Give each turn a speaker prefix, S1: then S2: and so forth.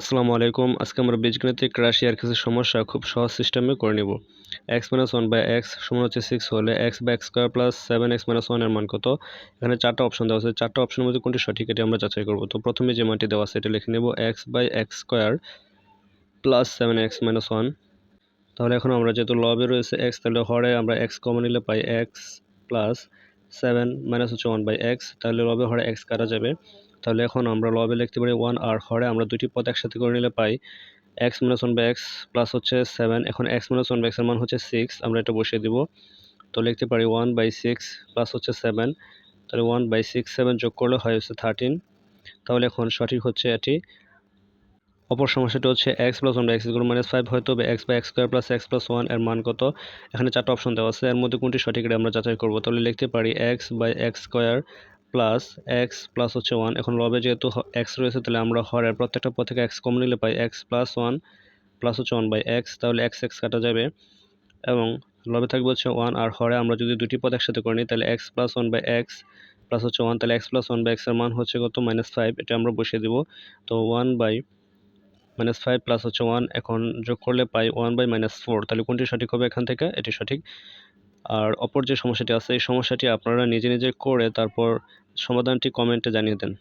S1: আসসালামু আলাইকুম। আজকে আমরা বীজগণিতিক রাশি আর কিছু সমস্যা খুব সহজ সিস্টেমে করে নিব। X minus one by x সমান হচ্ছে সিক্স হলে x by x square plus seven x minus ওয়ানের মান কত? এখানে চারটা অপশন দেওয়া আছে। চারটা অপশনের মধ্যে কোনটি সঠিক এটি আমরা যাচাই করব। তো প্রথমে যে মানটি দেওয়া আছে এটা লিখে নেব x by x square plus seven x minus one তাহলে এখন আমরা যেহেতু লবে রয়েছে এক্স তাহলে হরে আমরা এক্স কমন নিলে পাই এক্স প্লাস সেভেন মাইনাস হচ্ছে ওয়ান বাই এক্স তাহলে লবে হরে এক্স কাটা যাবে। তাহলে এখন আমরা লবে লিখতে পারি ওয়ান আর হরে আমরা দুটি পদ একসাথে করে নিলে পাই x minus one by x plus হচ্ছে সেভেন এখন এক্স মাইনাস ওয়ান বাই এক্সের মান হচ্ছে সিক্স আমরা এটা বসিয়ে দিব। তো লিখতে পারি ওয়ান বাই সিক্স প্লাস হচ্ছে সেভেন তাহলে ওয়ান বাই সিক্স সেভেন যোগ করলে হয় হচ্ছে থার্টিন তাহলে এখন সঠিক হচ্ছে এটি। অপর সমস্যাটা হচ্ছে x plus one x equal minus five হয়তো x by x square plus x plus ওয়ানের মান কত? এখানে চারটা অপশন দেওয়া আছে। এর মধ্যে কোনটি সঠিক এটা আমরা যাচাই করব। তাহলে লিখতে পারি x by x square plus x plus হচ্ছে ওয়ান এখন লবে যেহেতু এক্স রয়েছে, তাহলে আমরা হরের প্রত্যেকটা পদ থেকে এক্স কম নিলে পাই এক্স প্লাস ওয়ান প্লাস হচ্ছে ওয়ান বাই এক্স তাহলে এক্স এক্স কাটা যাবে। এবং লবে থাকবে হচ্ছে ওয়ান আর হরে আমরা যদি দুটি পদ একসাথে করে নিই, তাহলে x plus one by x plus হচ্ছে ওয়ান তাহলে এক্স প্লাস ওয়ান বাই এক্সের মান হচ্ছে কত? মাইনাস ফাইভ এটা আমরা বসিয়ে দেবো। তো one by minus five plus হচ্ছে ওয়ান এখন যোগ করলে পাই ওয়ান বাই মাইনাস ফোর তাহলে কোনটি সঠিক হবে এখান থেকে? এটি সঠিক। আর অপর যে সমস্যাটি আছে, এই সমস্যাটি আপনারা নিজে নিজে করে তারপর সমাধানটি কমেন্টে জানিয়ে দেন।